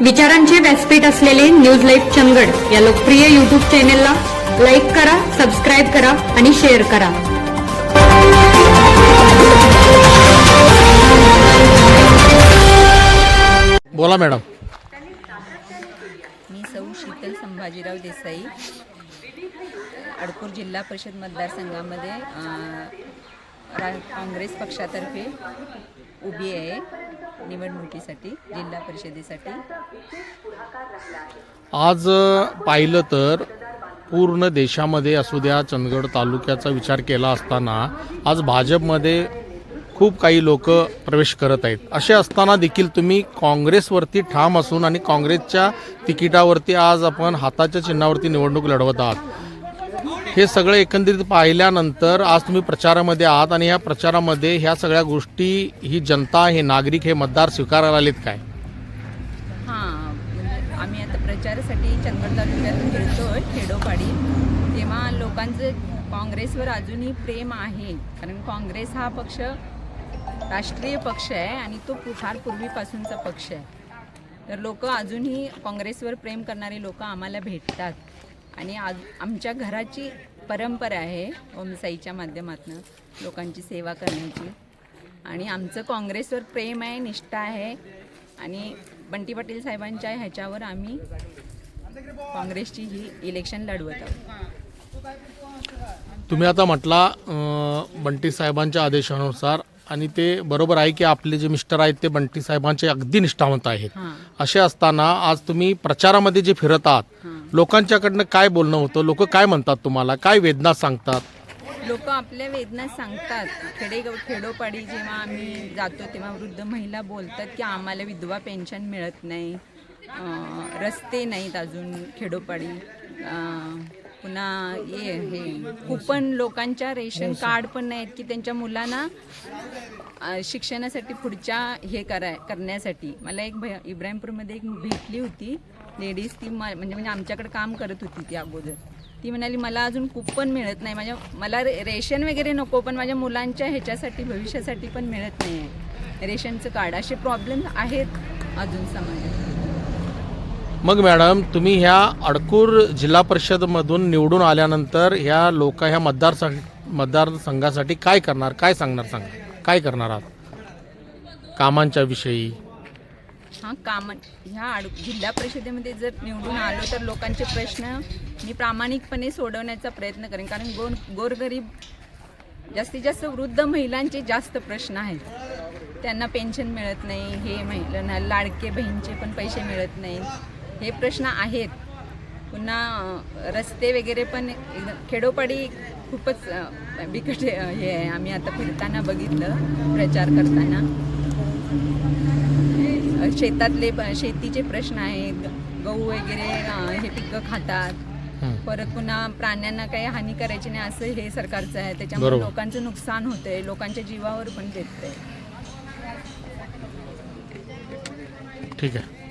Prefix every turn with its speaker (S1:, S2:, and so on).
S1: विचारांचे व्यासपीठ असलेले न्यूज लाईव्ह चंदगड या लोकप्रिय युट्यूब चॅनेलला लाईक करा सबस्क्राईब करा आणि शेअर करा.
S2: बोला मॅडम.
S3: मी सौ शीतल संभाजीराव देसाई अडकूर जिल्हा परिषद मतदारसंघामध्ये अं, रा काँग्रेस पक्षातर्फे उभी आहे. निवडणुकीसाठी जिल्हा परिषदेसाठी?
S2: आज पाहिलं तर पूर्ण देशामध्ये असू द्या चंदगड तालुक्याचा विचार केला असताना आज भाजपमध्ये खूप काही लोक प्रवेश करत आहेत. असे असताना देखील तुम्ही काँग्रेसवरती ठाम असून आणि काँग्रेसच्या तिकिटावरती आज आपण हाताच्या चिन्हावरती निवडणूक लढवत आहात. हे सगळं एकंदरीत पाहिल्यानंतर आज तुम्ही प्रचारामध्ये आहात आणि या प्रचारामध्ये ह्या सगळ्या गोष्टी ही जनता हे नागरिक हे मतदार स्वीकारायला आलेत काय?
S3: हां म्हणजे आम्ही आता प्रचारासाठी चंदगड तालुक्यातून फिरतो खेडोपाडी. तेव्हा लोकांचं काँग्रेसवर अजूनही प्रेम आहे. कारण काँग्रेस हा पक्ष राष्ट्रीय पक्ष आहे आणि तो फार पूर्वीपासूनचा पक्ष आहे. तर लोक अजूनही काँग्रेसवर प्रेम करणारे लोक आम्हाला भेटतात. आणि आज आमच्या घराची परंपरा आहे ओमसाईच्या माध्यमातून लोकांची सेवा करण्याची. आणि आमचं काँग्रेसवर प्रेम आहे निष्ठा आहे आणि बंटी पाटील साहेबांच्या ह्याच्यावर आम्ही काँग्रेसची ही इलेक्शन लढवत आहोत.
S2: तुम्ही आता म्हटला बंटी साहेबांच्या आदेशानुसार आणि ते बरोबर आहे की आपले जे मिस्टर आहेत ते बंटी साहेबांचे अगदी निष्ठावंत आहेत. असे असताना आज तुम्ही प्रचारामध्ये जे फिरत आहात लोकांच्याकडनं काय बोलणं होतं? लोक काय म्हणतात तुम्हाला? काय वेदना सांगतात?
S3: लोक आपल्या वेदना सांगतात. खेडेगाव खेडोपाडी जेव्हा आम्ही जातो तेव्हा वृद्ध महिला बोलतात की आम्हाला विधवा पेन्शन मिळत नाही. अं, रस्ते नाहीत अजून खेडोपाडी. अं, पुन्हा ये हे कुपन लोकांच्या रेशन कार्ड पण नाहीत की त्यांच्या मुलांना अं, शिक्षणासाठी पुढच्या हे करा करण्यासाठी. मला एक भय इब्राहिमपूरमध्ये एक भेटली होती. लेडीज ती म्हणजे म्हणजे आमच्याकडे काम करत होती ती अगोदर. ती म्हणाली मला अजून कुपन मिळत नाही. माझ्या मला रे- रेशन वगैरे नको पण माझ्या मुलांच्या ह्याच्यासाठी भविष्यासाठी पण मिळत नाही आहे. रेशनचं कार्ड. असे प्रॉब्लेम आहेत अजून समाजात.
S2: मग मॅडम तुम्ही ह्या अडकूर जिल्हा परिषदमधून निवडून आल्यानंतर ह्या लोक ह्या मतदार मतदारसंघासाठी काय करणार काय सांगणार सांगा. काय करणार आहात? कामांच्या विषयी.
S3: हां काम ह्या आड जिल्हा परिषदेमध्ये जर निवडून आलो तर लोकांचे प्रश्न मी प्रामाणिकपणे सोडवण्याचा प्रयत्न करेन. कारण गोर गोरगरीब जास्तीत जास्त वृद्ध महिलांचे जास्त प्रश्न आहेत. त्यांना पेन्शन मिळत नाही हे महिलांना लाडके बहीणचे पण पैसे मिळत नाहीत. हे प्रश्न आहेत. पुन्हा रस्ते वगैरे पण खेडोपाडी खूपच बिकट हे आहे. आम्ही आता फिरताना बघितलं प्रचार करताना. शेतातले शेतीचे प्रश्न आहेत. गहू वगैरे हे पिकं खातात. परत पुन्हा प्राण्यांना काही हानी करायची नाही असं हे सरकारचं आहे. त्याच्यामुळे. लोकांचं नुकसान होतंय. लोकांच्या जीवावर पण बेततंय
S2: ठीक आहे.